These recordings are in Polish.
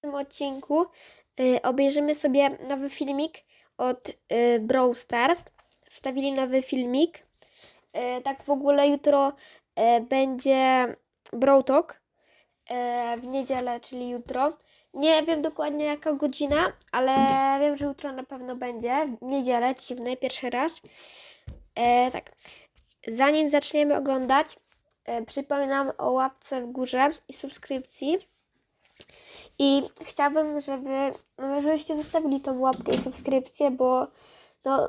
tym odcinku y, obejrzymy sobie nowy filmik od y, Brawl Stars. Wstawili nowy filmik. Y, tak w ogóle jutro y, będzie Brawl Talk y, w niedzielę, czyli jutro. Nie wiem dokładnie jaka godzina, ale wiem, że jutro na pewno będzie. W niedzielę, dziwne, pierwszy raz. E, tak. Zanim zaczniemy oglądać, e, przypominam o łapce w górze i subskrypcji. I chciałabym, żeby, żebyście zostawili tą łapkę i subskrypcję, bo no,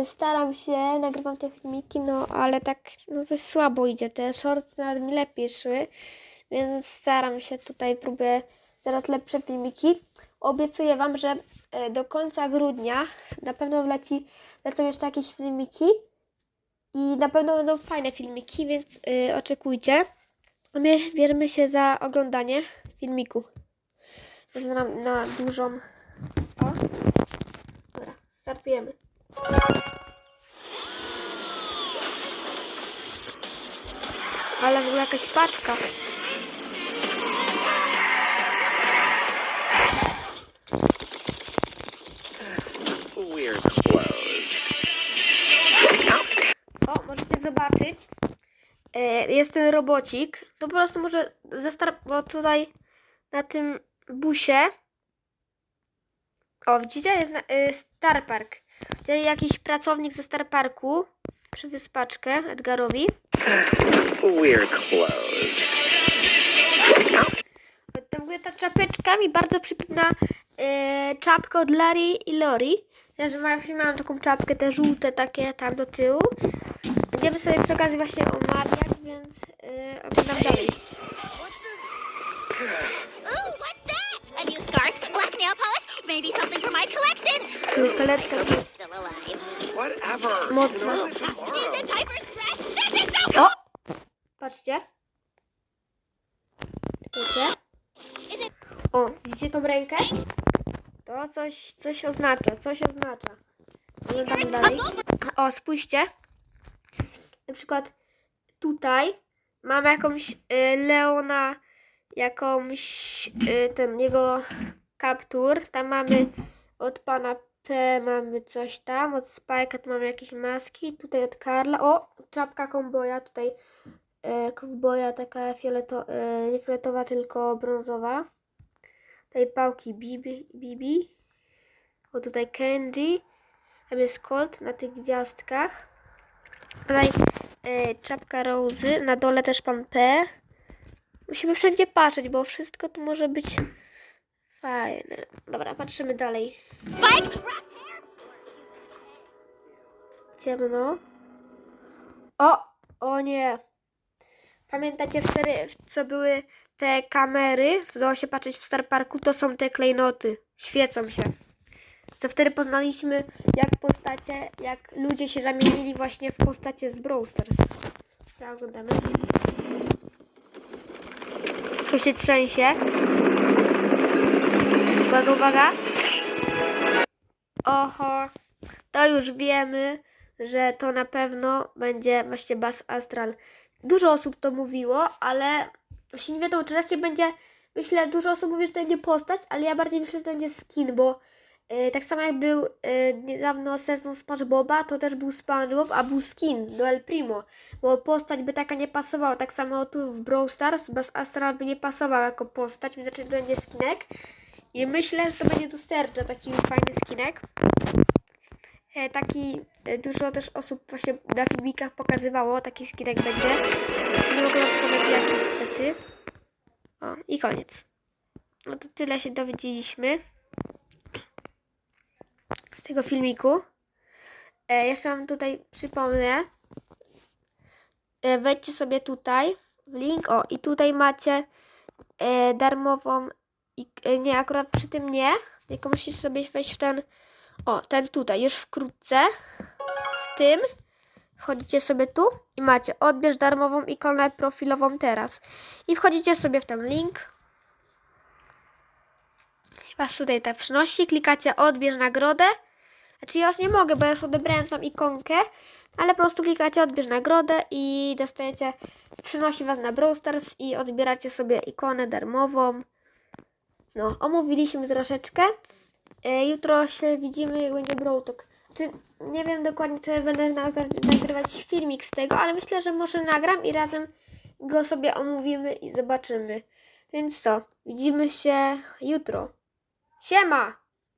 y, staram się, nagrywam te filmiki, no ale tak no, coś słabo idzie. Te shorts nawet mi lepiej szły, więc staram się tutaj, próbuję coraz lepsze filmiki. Obiecuję Wam, że e, do końca grudnia na pewno wleci, lecą jeszcze jakieś filmiki i na pewno będą fajne filmiki, więc y, oczekujcie. My bierzemy się za oglądanie filmiku. Na, na dużą. O. Dobra, startujemy. Ale w ogóle jakaś paczka. O, możecie zobaczyć. E, jest ten robocik. To po prostu może ze Star... Bo tutaj na tym busie. O, widzicie? Jest y, Star Park. Tutaj jakiś pracownik ze Star Parku przywiózł paczkę Edgarowi. We're closed. To w ogóle ta czapeczka mi bardzo przypomina e, czapkę od Larry i Lori. Też mam, mam taką czapkę, te żółte takie tam do tyłu. Będziemy sobie przy okazji właśnie omawiać, więc e, oglądam dalej. This is so O! Patrzcie. Wiecie? O, widzicie tą rękę? To coś, coś oznacza, coś oznacza. Oglądamy dalej. O, spójrzcie. Na przykład tutaj mamy jakąś y, Leona, jakąś y, ten jego kaptur. Tam mamy od pana P mamy coś tam, od Spike'a mamy jakieś maski, tutaj od Karla. O, czapka komboja, tutaj e, taka fioleto, e, nie fioletowa, tylko brązowa. Tutaj pałki Bibi, Bibi. O tutaj Kenji. Tam jest Colt na tych gwiazdkach. Tutaj e, czapka Rozy. Na dole też pan P. Musimy wszędzie patrzeć, bo wszystko tu może być fajne. Dobra, patrzymy dalej. Spike? Ciemno. O! O nie! Pamiętacie wtedy, co były te kamery, co dało się patrzeć w Star Parku? To są te klejnoty. Świecą się. Co wtedy poznaliśmy, jak postacie, jak ludzie się zamienili właśnie w postacie z Brawl Stars. Oglądamy. Wszystko się trzęsie. Uwaga, uwaga. Oho. To już wiemy, że to na pewno będzie właśnie Bas Astral. Dużo osób to mówiło, ale właśnie nie wiadomo, czy raczej będzie, myślę, dużo osób mówi, że to będzie postać, ale ja bardziej myślę, że to będzie skin, bo y, tak samo jak był y, niedawno sezon SpongeBoba, to też był SpongeBob, a był skin do El Primo, bo postać by taka nie pasowała. Tak samo tu w Brawl Stars Bas Astral by nie pasował jako postać, więc raczej to będzie skinek. I myślę, że to będzie do serca taki fajny skinek. E, taki e, dużo też osób właśnie na filmikach pokazywało, taki skinek będzie. Nie mogę wam pokazać jaki niestety. O, i koniec. No to tyle się dowiedzieliśmy z tego filmiku. E, jeszcze wam tutaj przypomnę. E, wejdźcie sobie tutaj w link. O, i tutaj macie e, darmową. I, e, nie, akurat przy tym nie. Tylko musisz sobie wejść w ten. O, ten tutaj, już wkrótce. W tym wchodzicie sobie tu i macie odbierz darmową ikonę profilową teraz. I wchodzicie sobie w ten link. Was tutaj tak przynosi, klikacie odbierz nagrodę. Znaczy ja już nie mogę, bo ja już odebrałem tą ikonkę, ale po prostu klikacie odbierz nagrodę i dostajecie, przynosi Was na Brawl Stars i odbieracie sobie ikonę darmową. No, omówiliśmy troszeczkę. E, jutro się widzimy, jak będzie Talk. Czy nie wiem dokładnie, czy będę nagry- nagrywać filmik z tego, ale myślę, że może nagram i razem go sobie omówimy i zobaczymy. Więc co, widzimy się jutro. Siema!